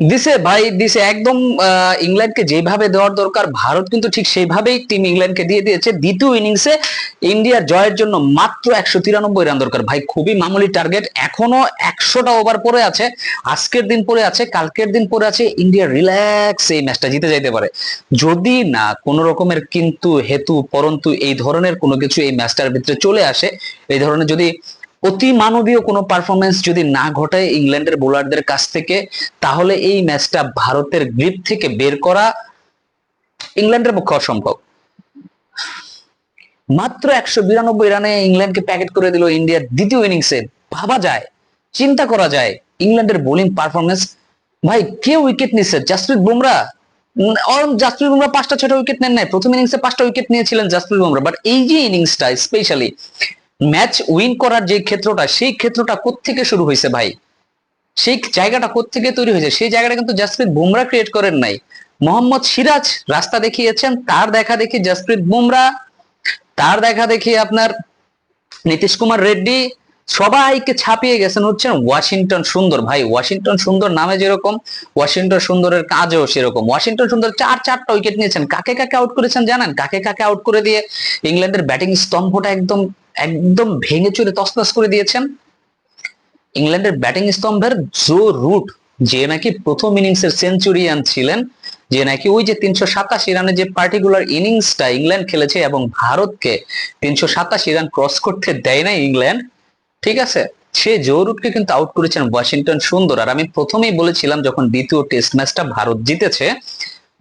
দিছে ভাই, দিছে একদম ইংল্যান্ডকে যেভাবে দেওয়ার দরকার, ভারত কিন্তু ঠিক সেইভাবেই টিম ইংল্যান্ডকে দিয়ে দিয়েছে। দ্বিতীয় ইনিংসে ইন্ডিয়ার জয়ের জন্য মাত্র একশো তিরানব্বই রান দরকার। ভাই, খুবই মামুলি টার্গেট এখনও একশোটা ওভার পরে আছে। আজকের দিন পরে আছে, কালকের দিন পরে আছে। ইন্ডিয়া রিল্যাক্স এই ম্যাচটা জিতে যাইতে পারে। যদি না কোনো রকমের কিন্তু হেতু, পরন্তু এই ধরনের কোনো কিছু এই ম্যাচটার ভিতরে চলে আসে, এই ধরনের যদি অতি মানবীয় কোনো পারফরমেন্স যদি না ঘটায় ইংল্যান্ডের বোলারদের কাছ থেকে, তাহলে এই ম্যাচটা ভারতের গ্রিপ থেকে বের করা ইংল্যান্ডের পক্ষে অসম্ভব। মাত্র একশো বিরানব্বই রানে ইংল্যান্ডকে প্যাকেট করে দিল ইন্ডিয়ার দ্বিতীয় ইনিংসে ভাবা যায়, চিন্তা করা যায়, ইংল্যান্ডের বোলিং পারফরমেন্স ভাই, কে উইকেট নিচ্ছে জাসপ্রীত বুমরা? জাসপ্রীত বুমরা পাঁচটা ছটা উইকেট নেন নাই। প্রথম ইনিংসে পাঁচটা উইকেট নিয়েছিলেন জাসপ্রীত বুমরা। বাট এই যে ইনিংসটা স্পেশালি ম্যাচ উইন করার যে ক্ষেত্রটা, সেই ক্ষেত্রটা কোত্থেকে শুরু হয়েছে ভাই? সেই জায়গাটা কোত্থেকে তৈরি হয়েছে? সেই জায়গাটা কিন্তু জাসপ্রীত বুমরা ক্রিয়েট করেন নাই। মোহাম্মদ সিরাজ রাস্তা দেখিয়েছেন, তার দেখা দেখি জাসপ্রীত বুমরা, তার দেখা দেখি আপনার নীতিশ কুমার রেড্ডি, সবাইকে ছাপিয়ে গেছেন হচ্ছেন ওয়াশিংটন সুন্দর। ভাই, ওয়াশিংটন সুন্দর নামে যেরকম, ওয়াশিংটন সুন্দরের কাজও সেরকম। ওয়াশিংটন সুন্দর চার, চারটা উইকেট নিয়েছেন। কাকে কাকে আউট করেছেন জানেন? কাকে কাকে আউট করে দিয়ে ইংল্যান্ডের ব্যাটিং স্তম্ভটা একদম একদম ভেঙে চুরে তসনস করে দিয়েছেন। ইংল্যান্ডের ব্যাটিং স্তম্ভের জো রুট, যে নাকি প্রথম ইনিংসের সেঞ্চুরিয়ান ছিলেন, যে নাকি ওই যে তিনশো সাতাশি রানের যে পার্টিকুলার ইনিংসটা ইংল্যান্ড খেলেছে এবং ভারতকে তিনশো সাতাশি রান ক্রস করতে দেয় না ইংল্যান্ড, ঠিক আছে? সে জো রুটকে কিন্তু আউট করেছেন ওয়াশিংটন সুন্দর। আর আমি প্রথমেই বলেছিলাম যখন দ্বিতীয় টেস্ট ম্যাচটা ভারত জিতেছে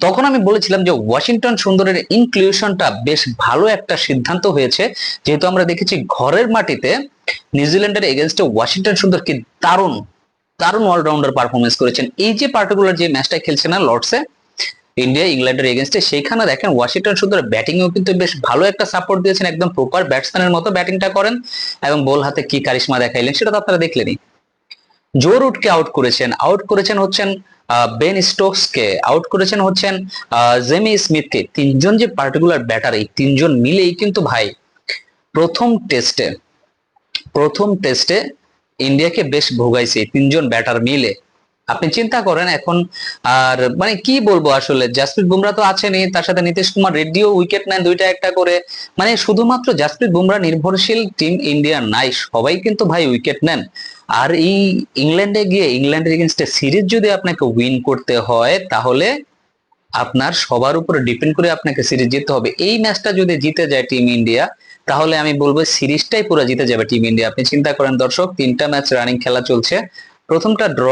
তখন আমি বলেছিলাম যে ওয়াশিংটন সুন্দরের ইনক্লুশনটা বেশ ভালো একটা সিদ্ধান্ত হয়েছে। যেহেতু আমরা দেখেছি ঘরের মাটিতে নিউজিল্যান্ডের এগেনস্টে ওয়াশিংটন সুন্দর কি দারুণ দারুণ অলরাউন্ডার পারফরমেন্স করেছেন। এই যে পার্টিকুলার যে ম্যাচটা খেলছে না লর্ডসে ইন্ডিয়া ইংল্যান্ডের এগেনস্টে সেইখানে দেখেন ওয়াশিংটন সুন্দর ব্যাটিংও কিন্তু বেশ ভালো একটা সাপোর্ট দিয়েছেন। একদম প্রপার ব্যাটসম্যানের মতো ব্যাটিংটা করেন এবং বল হাতে কি কারিশমা দেখাইলেন, সেটা তো আপনারা দেখলেনই। জো রুটকে আউট করেছেন। আউট করেছেন হচ্ছেন বেন স্টোকসকে আউট করেছেন হচ্ছেন জেমি স্মিথকে তিনজন যে পার্টিকুলার ব্যাটার এই তিনজন মিলেই কিন্তু ভাই প্রথম টেস্টে প্রথম টেস্টে ইন্ডিয়াকে বেশ ভোগাইছে। তিনজন ব্যাটার মিলে। আপনি চিন্তা করেন এখন, আর মানে কি বলব আসলে জাসপ্রীত বুমরা তো আছেনই, তার সাথে নীতিশ কুমার রেড্ডিও উইকেট নেন দুইটা একটা করে। মানে শুধুমাত্র জাসপ্রীত বুমরা নির্ভরশীল টিম ইন্ডিয়া নাই, সবাই কিন্তু ভাই উইকেট নেন। আর এই ইংল্যান্ডে গিয়ে ইংল্যান্ডের এগেনস্টে সিরিজ যদি আপনাকে উইন করতে হয়, তাহলে আপনার সবার উপরে ডিপেন্ড করে আপনাকে সিরিজ জিততে হবে। এই ম্যাচটা যদি জিতে যায় টিম ইন্ডিয়া তাহলে আমি বলব সিরিজটাই পুরো জিতে যাবে টিম ইন্ডিয়া আপনি চিন্তা করেন দর্শক, তিনটা ম্যাচ রানিং খেলা চলছে। প্রথমটা ড্র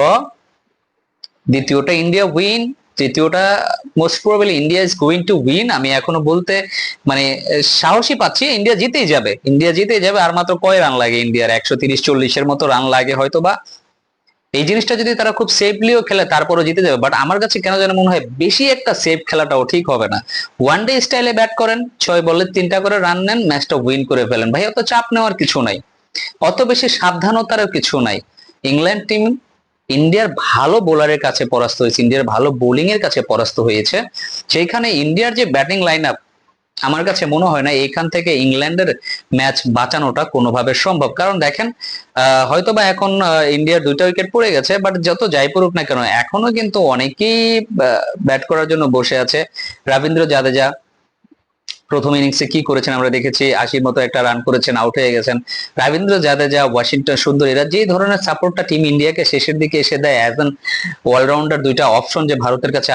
দ্বিতীয়টা India win তৃতীয়টা most probably India is going to win আমি এখনও বলতে মানে সাহসী পাচ্ছি ইন্ডিয়া জিতেই যাবে। ইন্ডিয়া জিতেই যাবে, আর মাত্র কয় রান লাগে ইন্ডিয়ার একশো তিরিশ, চল্লিশের মতো রান লাগে হয়তো বা এই জিনিসটা যদি তারা খুব সেফলিও খেলে, তারপরও জিতে যাবে। বাট আমার কাছে কেন যেন মনে হয়, বেশি একটা সেফ খেলাটাও ঠিক হবে না। ওয়ান ডে স্টাইলে ব্যাট করেন, ছয় বলে তিনটা করে রান নেন ম্যাচটা উইন করে ফেলেন। ভাই, অত চাপ নেওয়ার কিছু নাই। অত বেশি সাবধানতারও কিছু নাই। ইংল্যান্ড টিম ইন্ডিয়ার ভালো বোলারের কাছে পরাস্ত হয়েছে ইন্ডিয়ার ভালো বোলিং এর কাছে পরাস্ত হয়েছে। সেইখানে ইন্ডিয়ার যে ব্যাটিং লাইন আপ আমার কাছে মনে হয় না এইখান থেকে ইংল্যান্ডের ম্যাচ বাঁচানোটা কোনোভাবে সম্ভব। কারণ দেখেন আহ, হয়তোবা এখন ইন্ডিয়ার দুইটা উইকেট পড়ে গেছে বাট যত যাই পড়ুক না কেন এখনও কিন্তু অনেকেই ব্যাট করার জন্য বসে আছে। রবীন্দ্র জাদেজা প্রথম ইনিংসে কি করেছেন? আমরা দেখেছি আশির মতো একটা রান করেছেন আউট হয়ে গেছেন। রবীন্দ্র জাদেজা, ওয়াশিংটন সুন্দর, এরা যে ধরনের সাপোর্টটা টিম ইন্ডিয়াকে শেষের দিকে এসে দেয় অ্যাজ অ্যান অলরাউন্ডার দুইটা অপশন যে ভারতের কাছে